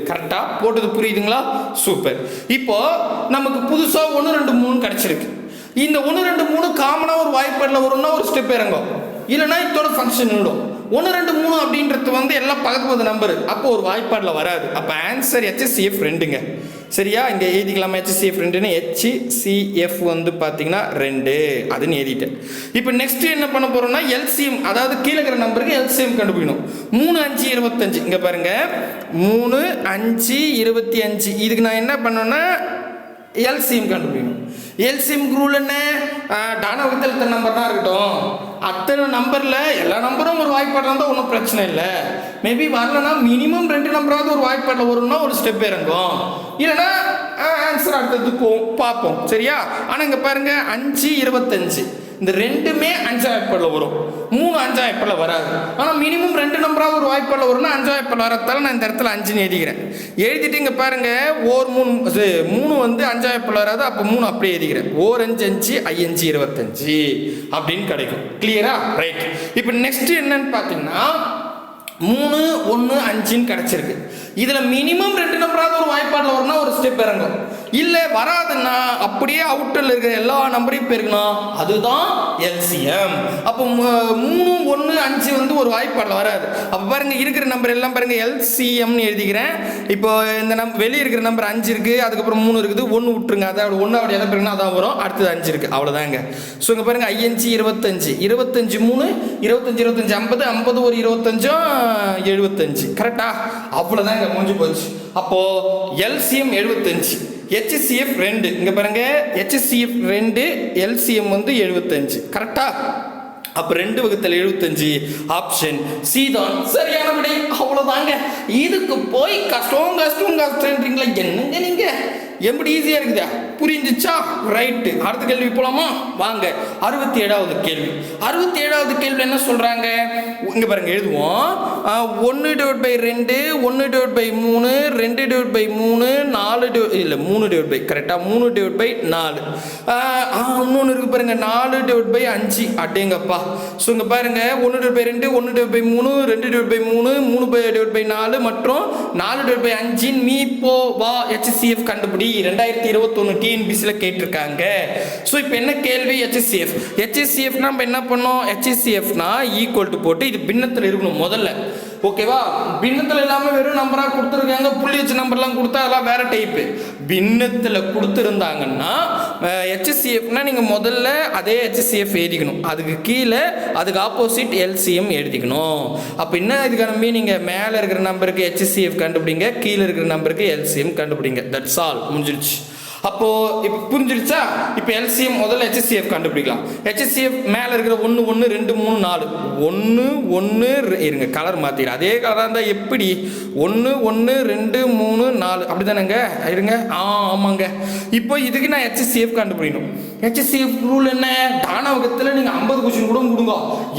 கரெக்டாக போட்டது புரியுதுங்களா? சூப்பர் இப்போ நமக்கு புதுசாக ஒன்று ரெண்டு மூணு கிடச்சிருக்கு. இந்த ஒன்று ரெண்டு மூணு காமனாக ஒரு வாய்ப்பாட்டில் வரும்னா ஒரு ஸ்டெப் இறங்கும். இல்லைன்னா இதோட ஃபங்க்ஷன் விடும் ஒன்று ரெண்டு மூணு அப்படின்றது வந்து எல்லாம் பக்கத்து நம்பர் அப்போ ஒரு வாய்ப்பாடில் வராது. அப்போ ஆன்சர் ஹெச்சிசிஎஃப் ரெண்டுங்க. சரியா? இங்கே எழுதிக்கலாமா ஹெச்சிஎஃப் ரெண்டுன்னு? ஹெச்சிசிஎஃப் வந்து பார்த்தீங்கன்னா ரெண்டு. அதுன்னு எழுதிட்டேன். இப்போ நெக்ஸ்ட் என்ன பண்ண போகிறோம்னா எல்சிஎம் அதாவது கீழே இருக்கிற நம்பருக்கு எல்சிஎம் கண்டுபிடிக்கணும். மூணு அஞ்சு இருபத்தஞ்சு. இங்கே பாருங்க. மூணு அஞ்சு இருபத்தி அஞ்சு. இதுக்கு நான் என்ன பண்ணேன்னா எல்சிஎம் கண்டுபிடிக்கணும். எல்சிஎம் ரூல் என்ன? டானவகத்தில் இத்தனை நம்பர் தான் இருக்கட்டும். அத்தனை நம்பரில் எல்லா நம்பரும் ஒரு வாய்ப்பாடு இருந்தால் ஒன்றும் பிரச்சனை இல்லை. மேபி வரலன்னா மினிமம் ரெண்டு நம்பராவது ஒரு வாய்ப்பாடில் வரும்னா ஒரு ஸ்டெப் இறங்கும். இல்லைன்னா ஆன்சர் அடுத்ததுக்கு பார்ப்போம். சரியா? ஆனால் இங்கே பாருங்கள் அஞ்சு இருபத்தஞ்சு. இந்த ரெண்டுமே அஞ்சா வாய்ப்பாடில் வரும். மூணு அஞ்சா வாய்ப்பாடில் வராது. ஆனால் மினிமம் ரெண்டு நம்பராவது ஒரு வாய்ப்பாளில் வரும்னா அஞ்சா வாய்ப்பாடில் வரத்தால நான் இந்த இடத்துல அஞ்சுன்னு எழுதிக்கிறேன். எழுதிட்டு இங்கே பாருங்க ஓர் மூணு மூணு வந்து அஞ்சா வாய்ப்பாடில் வராது அப்போ மூணு அப்படியே எழுதிக்கிறேன். ஓர் அஞ்சு அஞ்சு ஐயஞ்சு இருபத்தஞ்சு அப்படின்னு கிடைக்கும். கிளியரா ரைட் இப்போ நெக்ஸ்ட் என்னன்னு பார்த்தீங்கன்னா மூணு ஒன்று அஞ்சுன்னு கிடச்சிருக்கு. இதில் மினிமம் ரெண்டு நம்பராவது ஒரு வாய்ப்பாடில் வரும்னா ஒரு ஸ்டெப் இறங்கும். இல்லை வராதுன்னா அப்படியே அவுட்டரில் இருக்கிற எல்லா நம்பரையும் பெருக்கணும் அதுதான் எல்சிஎம் அப்போ மு- மூணு ஒன்று அஞ்சு வந்து ஒரு வாய்ப்பாடில் வராது. அப்போ பாருங்க இருக்கிற நம்பர் எல்லாம் பாருங்க எல்சிஎம்னு எழுதிக்கிறேன். இப்போ இந்த நம் வெளியே இருக்கிற நம்பர் அஞ்சு இருக்குது அதுக்கப்புறம் மூணு இருக்குது ஒன்று விட்டுருங்க. அதாவது ஒன்று அப்படி எதை பெருங்கன்னா அதான் வரும். அடுத்தது அஞ்சு இருக்குது அவ்வளோதாங்க ஸோ இங்கே பாருங்க ஐயஞ்சு இருபத்தஞ்சு. இருபத்தஞ்சு மூணு இருபத்தஞ்சு இருபத்தஞ்சு ஐம்பது ஐம்பது ஒரு இருபத்தஞ்சும் எழுபத்தஞ்சு. கரெக்டா அவ்வளோதாங்க முடிஞ்சு போச்சு. அப்போது எல்சிஎம் எழுபத்தஞ்சு. ஹெச்சிசிஎஃப் ரெண்டு. இங்கே பாருங்க. ஹெச்சிசிஎஃப் ரெண்டு எல்சிஎம் வந்து எழுபத்தஞ்சு கரெக்டா அப்போ ரெண்டு வகுத்தல் எழுபத்தஞ்சு ஆப்ஷன் சி தான். சரியான விடை. அவ்வளோதாங்க இதுக்கு போய் கஷ்டம் கஷ்டம் கஷ்டன்றீங்களா என்னங்க நீங்க? எப்படி ஈஸியாக இருக்குதா புரிஞ்சிச்சா ரைட்டு அடுத்த கேள்வி போலாமா வாங்க அறுபத்தி ஏழாவது கேள்வி அறுபத்தி ஏழாவது கேள்வி என்ன சொல்கிறாங்க இங்கே பாருங்கள் எழுதுவோம் ஒன்று டிவைட் பை ரெண்டு ஒன்று டிவைட் பை மூணு ரெண்டு டிவைட் பை மூணு நாலு டிவை இல்லை மூணு டிவைட் பை கரெக்டாக மூணு டிவைட் பை நாலு இன்னொன்று இருக்குது பாருங்கள் நாலு டிவைட் பை அஞ்சு அட்டேங்கப்பா ஸோ இங்கே பாருங்க ஒன்று டிவைட் பை ரெண்டு ஒன்று டிவைட் பை மூணு ரெண்டு டிவைட் பை மூணு மூணு பை டிவைட் பை நாலு மற்றும் நாலு டிவைட் பை அஞ்சின் மீ போ வா ஹெச்சிஎஃப் கண்டுபிடி ரெண்டாயிரத்தி இருபத்தொன்று டிஎன்பிசியில் கேட்டிருக்காங்க. ஸோ இப்போ என்ன கேள்வி? ஹெச்எஸ்சிஎஃப் ஹெச்சிசிஎஃப் நம்ம என்ன பண்ணோம்? ஹெச்எஸ்சிஎஃப்னா ஈக்குவல் டு போட்டு இது பின்னத்தில் இருக்கணும் முதல்ல. ஓகேவா பின்னத்தில் இல்லாமல் வெறும் நம்பராக கொடுத்துருக்காங்க. புள்ளி வச்சு நம்பர்லாம் கொடுத்தா அதெல்லாம் வேற டைப்பு பின்னத்தில் கொடுத்துருந்தாங்கன்னா ஹெச்எஸ்சிஎஃப்னா நீங்கள் முதல்ல அதே ஹெச்எஸ்சிஎஃப் எழுதிக்கணும். அதுக்கு கீழே அதுக்கு ஆப்போசிட் எல்சிஎம் எழுதிக்கணும். அப்போ என்ன இதுக்கான மீனிங்க மேலே இருக்கிற நம்பருக்கு ஹெச்எஸ்சிஎஃப் கண்டுபிடிங்க கீழே இருக்கிற நம்பருக்கு எல்சிஎம் கண்டுபிடிங்க. தட்ஸ் ஆல் முடிஞ்சிருச்சு அப்போது இப்போ புரிஞ்சிருச்சா? இப்போ எல்சிஎம் முதல்ல ஹெச்எஸ்சிஎஃப் கண்டுபிடிக்கலாம். ஹெச்எஸ்சிஎஃப் மேலே இருக்கிற ஒன்று ஒன்று ரெண்டு மூணு நாலு. ஒன்று ஒன்று இருங்க கலர் மாற்றிக்கலாம் அதே கலராக இருந்தால் எப்படி? ஒன்று ஒன்று ரெண்டு மூணு நாலு. அப்படி தானேங்க இருங்க. ஆ ஆமாங்க. இப்போ இதுக்கு நான் ஹெச்எஸ்சிஎஃப் கண்டுபிடிக்கணும். ஹெச்சிஎஃப் ரூல் என்ன? தானவகத்தில் நீங்கள் ஐம்பது கொஸ்டின் கூட கொடுங்க.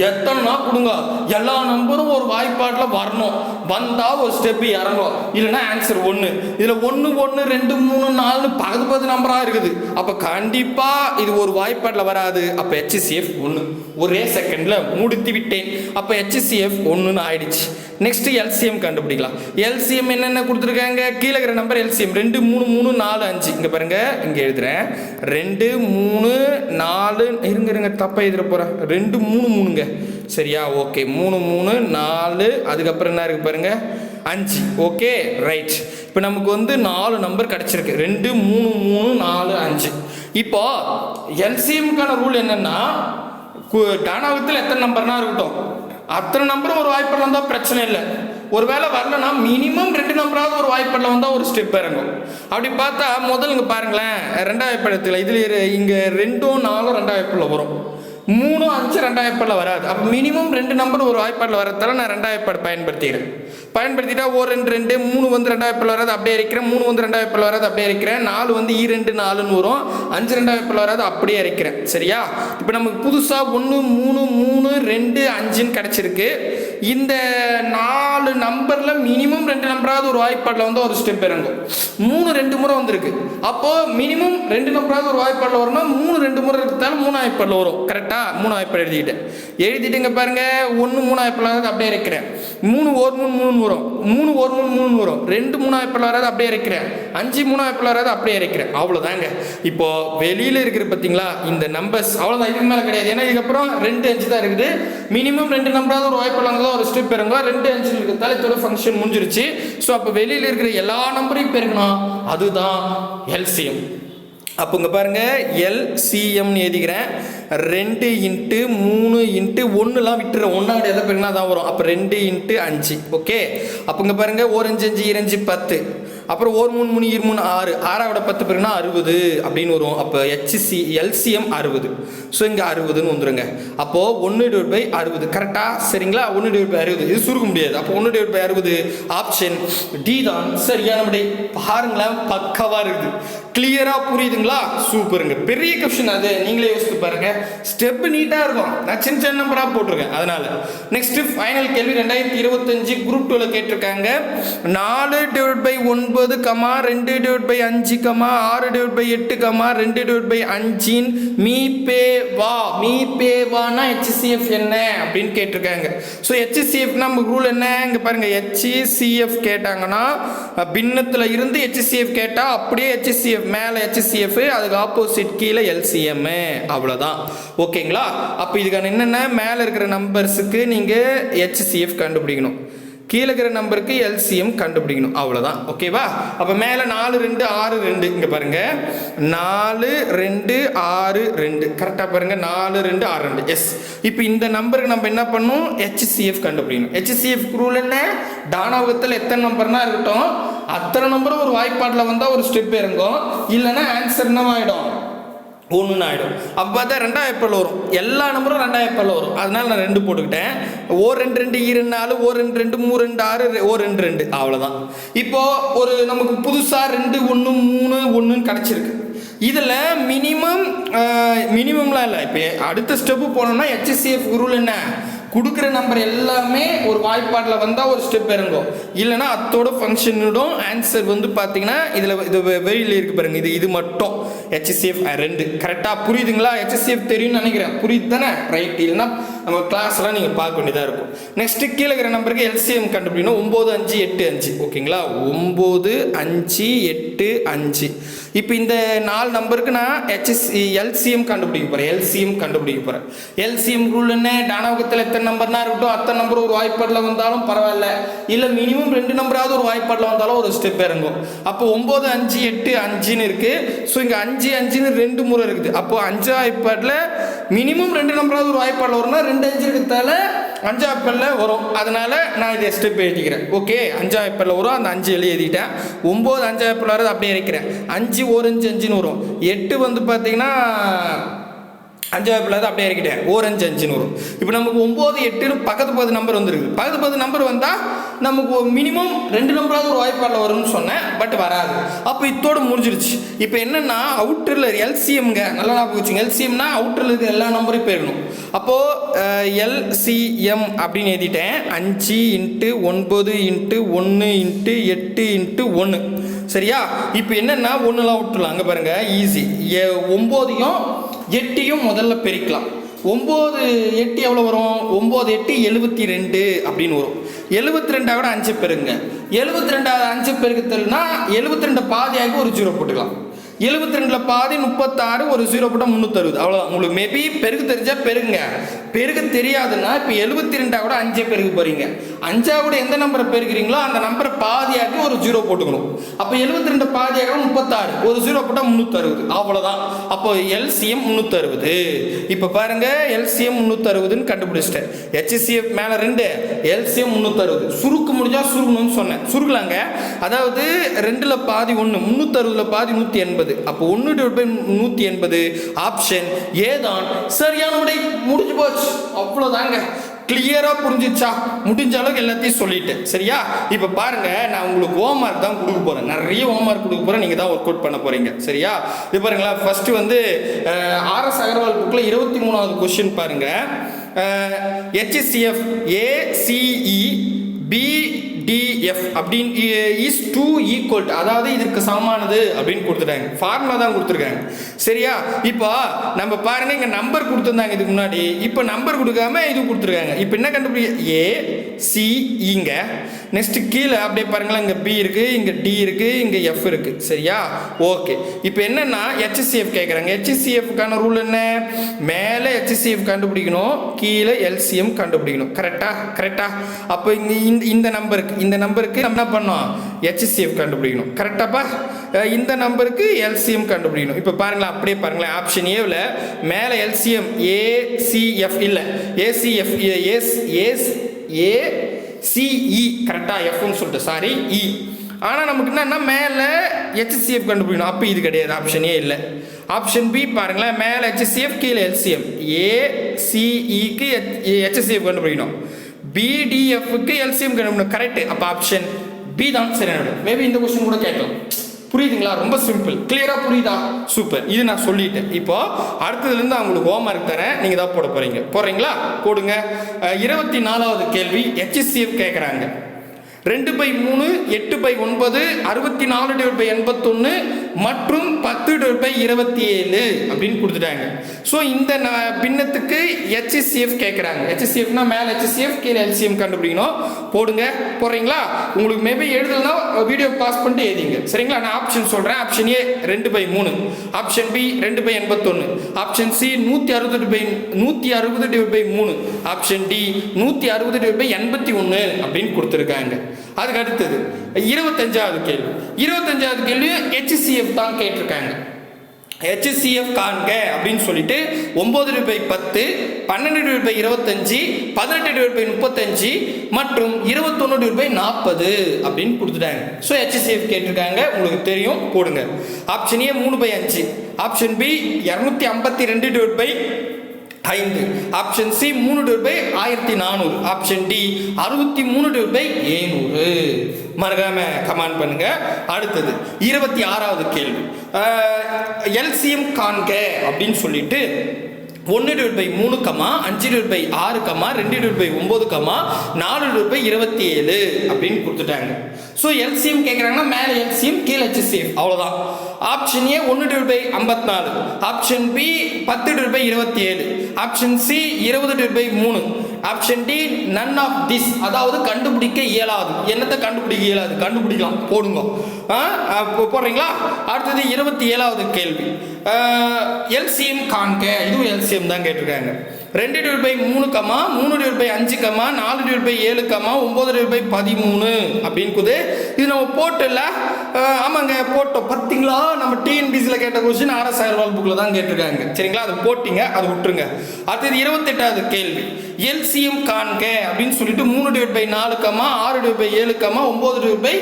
எத்தனைனா கொடுங்க? எல்லா நம்பரும் ஒரு வாய்ப்பாட்டில் வரணும். வந்தால் ஒரு ஸ்டெப்பு இறங்கும் இல்லைன்னா ஆன்சர் ஒன்று இதில் ஒன்று ஒன்று ரெண்டு மூணு நாலு பகுது பகுது நம்பராக இருக்குது. அப்போ கண்டிப்பாக இது ஒரு வாய்ப்பாட்டில் வராது. அப்போ ஹெச்சிசிஎஃப் ஒன்று ஒரே செகண்டில் முடித்து விட்டேன். அப்போ ஹெச்சிசிஎஃப் ஒன்றுன்னு ஆயிடுச்சு. நெக்ஸ்ட்டு எல்சிஎம் கண்டுபிடிக்கலாம். எல்சிஎம் என்னென்ன கொடுத்துருக்காங்க? கீழே இருக்கிற நம்பர் எல்சிஎம் ரெண்டு மூணு மூணு நாலு அஞ்சு. இங்கே பாருங்கள் இங்கே எழுதுகிறேன் ரெண்டு மூணு நாலு. இருங்க இருங்க. தப்பாக எழுதுற போகிறேன் ரெண்டு மூணு மூணுங்க. சரியா? ஓகே மூணு மூணு நாலு. அதுக்கப்புறம் என்ன இருக்குது பாருங்கள் அஞ்சு. ஓகே ரைட் இப்போ நமக்கு வந்து நாலு நம்பர் கிடச்சிருக்கு. ரெண்டு மூணு மூணு நாலு அஞ்சு. இப்போ எல்சிஎம்க்கான ரூல் என்னென்னா டானாவத்தில் எத்தனை நம்பர்னா இருக்கட்டும். அத்தனை நம்பரும் ஒரு வாய்ப்பில் வந்தால் பிரச்சனை இல்லை. ஒருவேளை வரலன்னா மினிமம் ரெண்டு நம்பராவது ஒரு வாய்ப்பில் வந்தால் ஒரு ஸ்டெப் இறங்கும். அப்படி பார்த்தா முதல்ல இங்கே பாருங்களேன் ரெண்டாவது படத்தில் இதில் இங்கே ரெண்டும் நாலும் ரெண்டாவது வாய்ப்பில் வரும். மூணும் அஞ்சு ரெண்டாயிரப்பாடில் வராது. அப்போ மினிமம் ரெண்டு நம்பர் ஒரு வாய்ப்பாடில் வரதால நான் ரெண்டாயிரப்பாடு பயன்படுத்திக்கிறேன். பயன்படுத்திட்டா ஓ ரெண்டு ரெண்டு மூணு வந்து ரெண்டாயிரப்பாடில் வராது அப்படியே இருக்கிறேன். மூணு வந்து ரெண்டாயிரப்பாடில் வராது அப்படியே இருக்கிறேன். நாலு வந்து ஈ ரெண்டு நாலுன்னு வரும். அஞ்சு ரெண்டாயிரப்பாடில் வராது அப்படியே இருக்கிறேன். சரியா? இப்போ நமக்கு புதுசாக ஒன்று மூணு மூணு ரெண்டு அஞ்சுன்னு கிடச்சிருக்கு. இந்த நாலு நம்பரில் மினிமம் ரெண்டு நம்பராவது ஒரு வாய்ப்பாடில் வந்து ஒரு ஸ்டெப் இறங்கும். மூணு ரெண்டு முறை வந்திருக்கு. அப்போது மினிமம் ரெண்டு நம்பராவது ஒரு வாய்ப்பாடில் வரும்னா மூணு ரெண்டு முறை இருக்கிறதால மூணு வாய்ப்பாடில் வரும். கரெக்டாக மூணு வாய்ப்பாடு எழுதிக்கிட்டேன். எழுதிட்டுங்க பாருங்கள் ஒன்று மூணு வாய்ப்பாடில் அப்படியே இருக்கிறேன். மூணு ஒரு மூணு மூணு வரும் மூணு ஒரு மூணு மூணு வரும் ரெண்டு மூணு வாய்ப்பாடில் வராது அப்படியே இருக்கிறேன் அஞ்சு மூணு வாய்ப்பாடில் வராது அப்படியே இருக்கிறேன் அவ்வளோதாங்க இப்போ வெளியில் இருக்கிற பார்த்தீங்களா இந்த நம்பர்ஸ் அவ்வளோதான் இதுக்கு மேலே கிடையாது. ஏன்னா இதுக்கப்புறம் ரெண்டு அஞ்சு தான் இருக்குது. மினிமம் ரெண்டு நம்பராவது ஒரு வாய்ப்பாடில் ஒரு ஸ்டெப் இறங்கும் ரெண்டு அஞ்சு இருக்கிறதால இதோட ஃபங்க்ஷன் முடிஞ்சிருச்சு. ஸோ அப்போ வெளியில் இருக்கிற எல்லா நம்பரையும் பெருக்கணும். அதுதான் எல்சிஎம் அப்போ இங்கே பாருங்க எல்சிஎம்னு எழுதிக்கிறேன். ரெண்டு இன்ட்டு மூணு இன்ட்டு ஒன்றுலாம் விட்டுறேன் ஒன்றாடு எதை பெருனா தான் வரும். அப்போ ரெண்டு இன்ட்டு அஞ்சு. ஓகே? அப்போ இங்கே பாருங்க ஓரஞ்சு அஞ்சு இரஞ்சு பத்து. அப்புறம் ஒரு மூணு மூணு இரு மூணு ஆறு. ஆறாவோட பத்து பேருனா அறுபது அப்படின்னு வரும். அப்போ ஹெச்சிசி எல்சிஎம் அறுபது. ஸோ இங்கே அறுபதுன்னு வந்துடுங்க அப்போது ஒன்று டிவைட் பை அறுபது. கரெக்டாக சரிங்களா? ஒன்று டிவைட் பை அறுபது. இது சுருக்க முடியாது. அப்போ ஒன்று டிவைட் பை அறுபது ஆப்ஷன் டி தான் சரியான விடை பாருங்களேன் பக்கவாக இருக்குது. கிளியராக புரியுதுங்களா? சூப்பருங்க. பெரிய கொஸ்டின் அது. நீங்களே யோசித்து பாருங்க. ஸ்டெப் நீட்டாக இருக்கும். நான் சின்ன சின்ன நம்பராக போட்டிருக்கேன். அதனால. நெக்ஸ்ட் ஃபைனல் கேள்வி ரெண்டாயிரத்தி இருபத்தஞ்சு குரூப் டூவில் கேட்டிருக்காங்க. நாலு டிவைட் பை ஒன்பது கமா ரெண்டு டிவைட் பை அஞ்சு கமா ஆறு டிவைட் பை எட்டு கமா ரெண்டு டிவைட் பை அஞ்சின் மீ பே வா. மீ பே வானா ஹெச்சிசிஎஃப் என்ன? அப்படின்னு கேட்டிருக்காங்க. ஸோ ஹெச்சிசிஎஃப் நமக்கு ரூல் என்ன? இங்கே பாருங்க. ஹெச்சிசிஎஃப் கேட்டாங்கன்னா பின்னத்தில் இருந்து ஹெச்சிசிஎஃப் கேட்டால் அப்படியே ஹெச்சிசிஎஃப் மேலே ஹெச்சிஎஃப் அதுக்கு ஆப்போசிட் கீழே எல்சிஎம் அவ்வளோதான் ஓகேங்களா அப்போ இதுக்கான என்னென்ன? மேலே இருக்கிற நம்பர்ஸுக்கு நீங்கள் ஹெச்சிஎஃப் கண்டுபிடிக்கணும். கீழே இருக்கிற நம்பருக்கு எல்சிஎம் கண்டுபிடிக்கணும். அவ்வளோதான் ஓகேவா அப்போ மேலே நாலு ரெண்டு ஆறு ரெண்டு. இங்கே பாருங்கள் நாலு ரெண்டு ஆறு ரெண்டு. கரெக்டாக பாருங்கள் நாலு ரெண்டு ஆறு ரெண்டு. எஸ் இப்போ இந்த நம்பருக்கு நம்ம என்ன பண்ணணும்? ஹெச்சிசிஎஃப் கண்டுபிடிக்கணும். ஹெச்சிசிஎஃப் ரூல் என்ன? தானவகத்தில் எத்தனை நம்பர்னா இருக்கட்டும் அத்தனை நம்பரும் ஒரு வாய்ப்பாட்டில் வந்தால் ஒரு ஸ்டெப் இறங்கும் இல்லைன்னா ஆன்சர் என்னவாயிடும்? ஒன்று ஒன்றுன்னு ஆகிடும் அப்போ பார்த்தா ரெண்டாயிரம் ஏப்ரல் வரும். எல்லா நம்பரும் ரெண்டாயிரம் ஏப்ரல் வரும். அதனால நான் ரெண்டு போட்டுக்கிட்டேன். ஓ ரெண்டு ரெண்டு ஈ ரெண்டு நாலு ஓ ரெண்டு ரெண்டு மூணு ரெண்டு ஆறு ஓ ரெண்டு ரெண்டு. அவ்வளோதான் இப்போ ஒரு நமக்கு புதுசாக ரெண்டு ஒன்று மூணு ஒன்றுன்னு கிடச்சிருக்கு. இதில் மினிமம் மினிமம்லாம் இல்லை. இப்போ அடுத்த ஸ்டெப்பு போனோம்னா ஹெச்எஸ்சிஎஃப் ரூல் என்ன? கொடுக்குற நம்பர் எல்லாமே ஒரு வாய்ப்பாட்டில் வந்தால் ஒரு ஸ்டெப் இறங்கும். இல்லைன்னா அத்தோட ஃபங்க்ஷனோடும் ஆன்சர் வந்து பார்த்தீங்கன்னா இதில் இது வெளியில் இருக்கு பாருங்க. இது இது மட்டும். ஹெச்எஸ்சிஎஃப் ரெண்டு. கரெக்டாக புரியுதுங்களா? ஹெச்சிசிஎஃப் தெரியும்னு நினைக்கிறேன். புரியுது தானே ரைட் இல்லைனா நம்ம கிளாஸ்லாம் நீங்கள் பார்க்க வேண்டியதாக இருக்கும். நெக்ஸ்ட்டு கீழே இருக்கிற நம்பருக்கு எல்சிஎம் கண்டுபிடிக்கணும். ஒம்பது அஞ்சு எட்டு அஞ்சு. ஓகேங்களா ஒம்பது அஞ்சு எட்டு அஞ்சு. இப்போ இந்த நாலு நம்பருக்கு நான் ஹெச்எஸ்சி எல்சிஎம் கண்டுபிடிக்க போகிறேன் எல்சிஎம் கண்டுபிடிக்க போகிறேன் எல்சிஎம் ரூல் என்ன? டானாவகத்தில் எத்தனை நம்பர்னா இருக்கட்டும் அத்தனை நம்பர் ஒரு வாய்ப்பாடில் வந்தாலும் பரவாயில்ல. இல்லை மினிமம் ரெண்டு நம்பராவது ஒரு வாய்ப்பாடில் வந்தாலும் ஒரு ஸ்டெப் இறங்கும். அப்போ ஒம்பது அஞ்சு எட்டு அஞ்சுன்னு இருக்குது ஸோ இங்கே அஞ்சு அஞ்சுன்னு ரெண்டு முறை இருக்குது. அப்போது அஞ்சு வாய்ப்பாட்டில் மினிமம் ரெண்டு நம்பராவது ஒரு வாய்ப்பாடில் வரும்னா ரெண்டு அஞ்சு இருக்கிறதால அஞ்சு வாய்ப்பாடில் வரும். அதனால நான் இதை ஸ்டெப் எழுதிக்கிறேன். ஓகே அஞ்சு வாய்ப்பாடில் வரும். அந்த அஞ்சு எழுதி எழுதிட்டேன். ஒம்பது அஞ்சு வாய்ப்பாடில் வரது அப்படியே இருக்கிறேன் அஞ்சு ஒரு அஞ்சு அஞ்சுன்னு வரும். எட்டு வந்து பார்த்தீங்கன்னா அஞ்சு வாய்ப்பில் அப்படியே இறக்கிட்டேன். ஓர் அஞ்சு அஞ்சுன்னு வரும். இப்போ நமக்கு ஒம்பது எட்டுன்னு பக்கத்து பக்கத்து நம்பர் வந்துருக்கு பக்கத்து பக்கத்து நம்பர் வந்தால் நமக்கு மினிமம் ரெண்டு நம்பராவது ஒரு வாய்ப்பாடில் வரும்னு சொன்னேன் பட் வராது. அப்போ இத்தோடு முடிஞ்சிருச்சு. இப்போ என்னென்னா அவுட்டரில் எல்சிஎம்ங்க நல்லா ஞாபகம் வச்சுங்க எல்சிஎம்னா அவுட்டரில் இருக்கிற எல்லா நம்பரையும் போயிடணும் அப்போது எல்சிஎம் அப்படின்னு எழுதிட்டேன். அஞ்சு இன்ட்டு ஒன்பது இன்ட்டு ஒன்று இன்ட்டு எட்டு இன்ட்டு ஒன்று சரியா? இப்போ என்னென்னா ஒன்றுலாம் விட்டுலாம் அங்கே பாருங்கள் ஈஸி ஒம்போதையும் எட்டையும் முதல்ல பெருக்கலாம். ஒம்பது எட்டு எவ்வளோ வரும்? ஒம்பது எட்டு எழுபத்தி ரெண்டு அப்படின்னு வரும். எழுபத்தி ரெண்டாவோட அஞ்சு பெருங்க எழுபத்தி ரெண்டாவது அஞ்சு பெருக்கத்துலனா எழுபத்தி ரெண்டு பாதியாக ஒரு ஜீரோ போட்டுக்கலாம். எழுபத்தி ரெண்டில் பாதி முப்பத்தாறு ஒரு ஜீரோ போட்டால் முந்நூற்றறுபது அவ்வளோதான் உங்களுக்கு மேபி பெருகு தெரிஞ்சா பெருங்க பெருகு தெரியாதுன்னா இப்போ எழுபத்தி ரெண்டா கூட அஞ்சே பெருகு போறீங்க. அஞ்சா கூட எந்த நம்பரை பெருக்கிறீங்களோ அந்த நம்பரை பாதியாக்கி ஒரு ஜீரோ போட்டுக்கணும். அப்போ எழுபத்தி ரெண்டு பாதியாக முப்பத்தாறு. ஒரு ஜீரோ போட்டால் முந்நூற்றறுபது அவ்வளோதான் அப்போ எல்சிஎம் முந்நூற்றறுபது இப்போ பாருங்க எல்சிஎம் முந்நூற்றறுபதுன்னு கண்டுபிடிச்சிட்டேன். ஹெச்சிசிஎஃப் மேலே ரெண்டு எல்சிஎம் முந்நூற்றறுபது சுருக்கு முடிஞ்சா சுருக்கணும்னு சொன்னேன். சுருக்கலாங்க. அதாவது ரெண்டுல பாதி ஒன்று முந்நூற்றறுபதில் பாதி நூற்றி எண்பது. அப்போ ஒன்று டிவைட் பை நூற்றி எண்பது ஆப்ஷன் ஏதான் சரியான விடை முடிஞ்சு போச்சு. அவ்வளோதாங்க கிளியராக புரிஞ்சிச்சா. முடிஞ்ச அளவுக்கு எல்லாத்தையும் சொல்லிட்டேன். சரியா? இப்போ பாருங்க நான் உங்களுக்கு ஹோம்ஒர்க் தான் கொடுக்க போகிறேன் நிறைய ஹோம்ஒர்க் கொடுக்க போகிறேன் நீங்கள் தான் ஒர்க் அவுட் பண்ண போகிறீங்க சரியா? இது பாருங்களா ஃபஸ்ட்டு வந்து ஆர்எஸ் அகர்வால் புக்கில் இருபத்தி மூணாவது கொஸ்டின் பாருங்கள் ஹெச்எஸ்சிஎஃப் ஏசிஇ டிஎஃப் அப்படின்னு இஸ் டூ ஈக்குவல் அதாவது இதற்கு சமமானது அப்படின்னு கொடுத்துட்டாங்க. ஃபார்முலா தான் கொடுத்துருக்காங்க. சரியா? இப்போ நம்ம பாருங்க இங்கே நம்பர் கொடுத்துருந்தாங்க இதுக்கு முன்னாடி. இப்போ நம்பர் கொடுக்காம இது கொடுத்துருக்காங்க. இப்போ என்ன கண்டுபிடி ஏ சி இங்க நெக்ஸ்ட் கீழே அப்படியே பாருங்களேன் இங்கே பி இருக்கு இங்கே டி இருக்கு இங்கே எஃப் இருக்கு. சரியா? ஓகே இப்போ என்னன்னா ஹெச்சிசிஎஃப் கேட்குறாங்க ஹெச்சிசிஎஃப்கான ரூல் என்ன? மேலே ஹெச்சிசிஎஃப் கண்டுபிடிக்கணும் கீழே எல்சிஎம் கண்டுபிடிக்கணும். கரெக்டா கரெக்டா அப்போ இங்கே இந்த இந்த நம்பருக்கு இந்த நம்பருக்கு நம்ம என்ன பண்ணோம்? ஹெச்சிசிஎஃப் கண்டுபிடிக்கணும். கரெக்டாப்பா இந்த நம்பருக்கு எல்சிஎம் கண்டுபிடிக்கணும். இப்போ பாருங்களேன் அப்படியே பாருங்களேன் ஆப்ஷன் ஏவில் மேலே எல்சிஎம் ஏசிஎஃப் இல்லை. ACF S S A CE கரெக்டாக எஃப்னு சொல்லிட்டு சாரி இ ஆனால் நமக்கு என்னன்னா மேலே ஹெச்சிசிஎஃப் கண்டுபிடிக்கணும். அப்போ இது கிடையாது. ஆப்ஷனே இல்லை. ஆப்ஷன் பி பாருங்களேன் மேலே ஹெச்சிசிஎஃப் கீழே எல்சிஎம் ஏசிஇக்கு ஹெச்சிசிஎஃப் கண்டுபிடிக்கணும். பிடிஎஃப்க்கு எல்சிஎம் கண்டுபிடிக்கணும் கரெக்ட் அப்போ ஆப்ஷன் பி தான். சரியான மேபி இந்த கொஸ்டின் கூட கேட்கலாம். புரியுதுங்களா? ரொம்ப சிம்பிள் கிளியரா புரியுதா? சூப்பர் இது நான் சொல்லிட்டேன். இப்போ அடுத்ததுலேருந்து அவங்களுக்கு ஹோம் ஒர்க் தரேன். நீங்கள் தான் போட போறீங்க. போகிறீங்களா போடுங்க. இருபத்தி நாலாவது கேள்வி. ஹெச்சிசிஎஃப் கேட்குறாங்க ரெண்டு பை மூணு எட்டு பை ஒன்பது அறுபத்தி நாலு டிவைட் பை எண்பத்தொன்று மற்றும் பத்து டிவைட் பை இருபத்தி ஏழு அப்படின்னு கொடுத்துட்டாங்க. ஸோ இந்த பின்னத்துக்கு ஹெச்எஸ்சிஎஃப் கேட்குறாங்க ஹெச்எஸ்சிஎஃப்னா மேலே ஹெச்எஸ்சிஎஃப் கீழே எல்சிஎம் கண்டுபிடிக்கணும். போடுங்க. போடுறீங்களா? உங்களுக்கு மேபி எழுதலனா வீடியோ பாஸ் பண்ணிட்டு எழுதிங்க. சரிங்களா? நான் ஆப்ஷன் சொல்கிறேன் ஆப்ஷன் ஏ ரெண்டு பை மூணு. ஆப்ஷன் பி ரெண்டு பை எண்பத்தொன்று ஆப்ஷன் சி நூற்றி அறுபது பை நூற்றி அறுபது டிவைட் பை மூணு. ஆப்ஷன் டி நூற்றி அறுபது டிவைட் பை எண்பத்தி ஒன்று அப்படின்னு கொடுத்துருக்காங்க. அதுக்கு அடுத்தது இருபத்தஞ்சாவது கேள்வி. இருபத்தஞ்சாவது கேள்வி ஹெச்சிசிஎஃப் தான் கேட்டிருக்காங்க. ஹெச்சிஎஃப் காண்க அப்படின்னு சொல்லிட்டு ஒம்பது ரூபாய் பத்து பன்னெண்டு ரூபாய் இருபத்தஞ்சி பதினெட்டு ரூபாய் முப்பத்தஞ்சு மற்றும் இருபத்தொன்று ரூபாய் நாற்பது அப்படின்னு கொடுத்துட்டாங்க. ஸோ ஹெச்சிசிஎஃப் கேட்டிருக்காங்க. உங்களுக்கு தெரியும் போடுங்க. ஆப்ஷன் ஏ மூணு பை அஞ்சு. ஆப்ஷன் பி இரநூத்தி ஐம்பத்தி ரெண்டு டிவைட் பை ஐந்து. ஆப்ஷன் சி மூணு டிவைட் ஆயிரத்தி நானூறு. ஆப்ஷன் டி அறுபத்தி மூணு டிவைட் ஏழ்நூறு மறக்காம கமெண்ட் பண்ணுங்க. அடுத்தது இருபத்தி ஆறாவது கேள்வி. எல்சிஎம் காண்க அப்படின்னு சொல்லிட்டு ஒன்று டிவைட் பை மூணு கமா அஞ்சு டிவைட் பை ஆறு கமா ரெண்டு டிவைட் பை ஒம்பது கமா நாலு டிவைட் பை இருபத்தி ஏழு அப்படின்னு கொடுத்துட்டாங்க. ஸோ எல்சிஎம் கேட்குறாங்கன்னா மேலே எல்சிஎம் கீழே ஹெச்சிஎஃப் அவ்வளோதான் ஆப்ஷன் ஏ ஒன்று டிவைட் பை ஐம்பத்தி நாலு. ஆப்ஷன் பி பத்து டிவைட் பை இருபத்தி ஏழு. ஆப்ஷன் சி இருபது டிவைட் பை மூணு. Option D none of this அதாவது கண்டுபிடிக்க இயலாது. என்னத்தை கண்டுபிடிக்க இயலாது? கண்டுபிடிக்கலாம். போடுங்க. ஆ, போடுறீங்களா? அடுத்தது இருபத்தி ஏழாவது கேள்வி எல்சிஎம் காண்க. இதுவும் எல்சிஎம் தான் கேட்டிருக்காங்க. ரெண்டு டிவைட் பை மூணு கமா மூணு டிவைட் பை அஞ்சு கமா நாலு டிவைட் பை ஏழு கமா ஒம்பது டிவைட் பை பதிமூணு. அப்படின்னு குது. இது நம்ம போட்டல ஆமாங்க போட்டோம். பார்த்தீங்களா நம்ம டிஎன்பிசியில் கேட்ட கொஸ்டின் ஆர்எஸ் அகர்வால் புக்கில் தான் கேட்டிருக்காங்க. சரிங்களா? அது போட்டிங்க அது விட்டுருங்க. அடுத்தது இருபத்தெட்டாவது கேள்வி. எல்சிஎம் காண்க அப்படின்னு சொல்லிட்டு மூணு டிவைட் பை நாலு கமா ஆறு டிவைட் பை ஏழு கமா ஒம்பது டிவைட் பை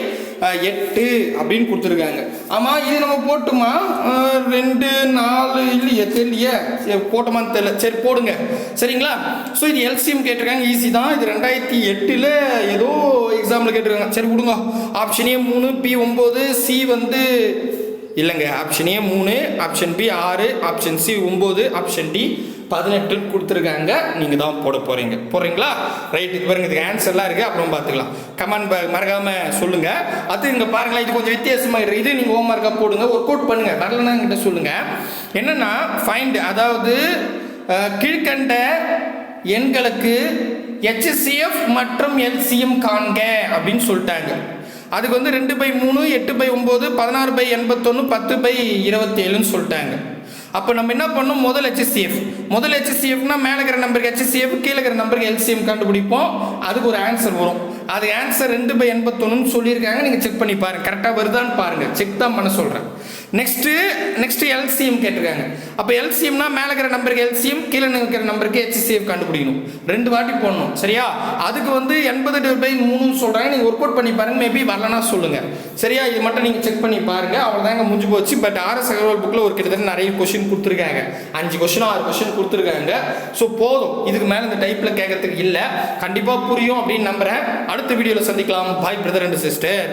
எட்டு அப்படின்னு கொடுத்துருக்காங்க. ஆமாம் இது நம்ம போட்டுமா? ரெண்டு நாலு இல்லையே தெரியலையே. போட்டோமான்னு தெரியல. சரி போடுங்க. சரிங்களா? ஸோ இது எல்சிஎம் கேட்டிருக்காங்க. ஈஸி தான். இது ரெண்டாயிரத்தி எட்டில் ஏதோ எக்ஸாமில் கேட்டிருக்காங்க. சரி விடுங்க ஆப்ஷனே மூணு பி ஒம்பது சி வந்து இல்லைங்க. ஆப்ஷன் ஏ மூணு ஆப்ஷன் பி ஆறு ஆப்ஷன் சி ஒம்பது ஆப்ஷன் டி பதினெட்டுன்னு கொடுத்துருக்காங்க. நீங்கள் தான் போட போகிறீங்க ரைட் ரைட்டு பாருங்க இதுக்கு ஆன்சர்லாம் இருக்குது அப்புறம் பார்த்துக்கலாம். கமெண்ட் மறக்காமல் சொல்லுங்கள் அது இங்கே பாருங்களேன் இது கொஞ்சம் வித்தியாசமாக இருக்குது இது நீங்கள் ஹோம் ஒர்க்காக போடுங்க. ஒர்க் அவுட் பண்ணுங்கள் வரலன்னா என்கிட்ட சொல்லுங்கள் என்னென்னா ஃபைண்ட் அதாவது கீழ்கண்ட எண்களுக்கு ஹெச்எஸ்சிஎஃப் மற்றும் எல்சிஎம் காண்க அப்படின்னு சொல்லிட்டாங்க. அதுக்கு வந்து ரெண்டு பை மூணு எட்டு பை ஒம்பது பதினாறு பை எண்பத்தொன்று பத்து பை இருபத்தேழுன்னு சொல்லிட்டாங்க. அப்போ நம்ம என்ன பண்ணோம்? முதல் ஹெச்சிஎஃப் முதல் ஹெச்சிஎஃப்னா மேலே இருக்கிற நம்பருக்கு ஹெச்சிஎஃப் கீழே இருக்கிற நம்பருக்கு எல்சிஎம் கண்டுபிடிப்போம். அதுக்கு ஒரு ஆன்சர் வரும். அது ஆன்சர் ரெண்டு பை எண்பத்தொன்னு சொல்லியிருக்காங்க. நீங்கள் செக் பண்ணி பாருங்க. கரெக்டாக வருதான்னு பாருங்கள் செக் தான் பண்ண சொல்கிறேன் நெக்ஸ்ட்டு நெக்ஸ்ட்டு எல்சிஎம் கேட்டிருக்காங்க. அப்போ எல்சிஎம்னா மேலே இருக்கிற நம்பருக்கு எல்சிஎம் கீழே இருக்கிற நம்பருக்கு ஹெச்சிசிஎஃப் கண்டுபிடிக்கணும். ரெண்டு வாட்டி போடணும் சரியா? அதுக்கு வந்து எண்பது டிவைட் பை மூணுன்னு சொல்கிறாங்க நீங்கள் ஒர்க் அவுட் பண்ணி பாருங்க மேபி வரலன்னா சொல்லுங்கள் சரியா? இது மட்டும் நீங்கள் செக் பண்ணி பாருங்க. அவ்வளோதாங்க முடிஞ்சு போச்சு. பட் ஆர்எஸ் அகர்வால் புக்கில் ஒரு கிட்டத்தட்ட நிறைய கொஷின் கொடுத்துருக்காங்க. அஞ்சு கொஷின் ஆறு கொஷின் கொடுத்துருக்காங்க. ஸோ போதும். இதுக்கு மேலே இந்த டைப்பில் கேட்கறதுக்கு இல்லை. கண்டிப்பாக புரியும் அப்படின்னு நம்புகிறேன் அடுத்த வீடியோவில் சந்திக்கலாம். பாய் பிரதர் அண்ட் சிஸ்டர்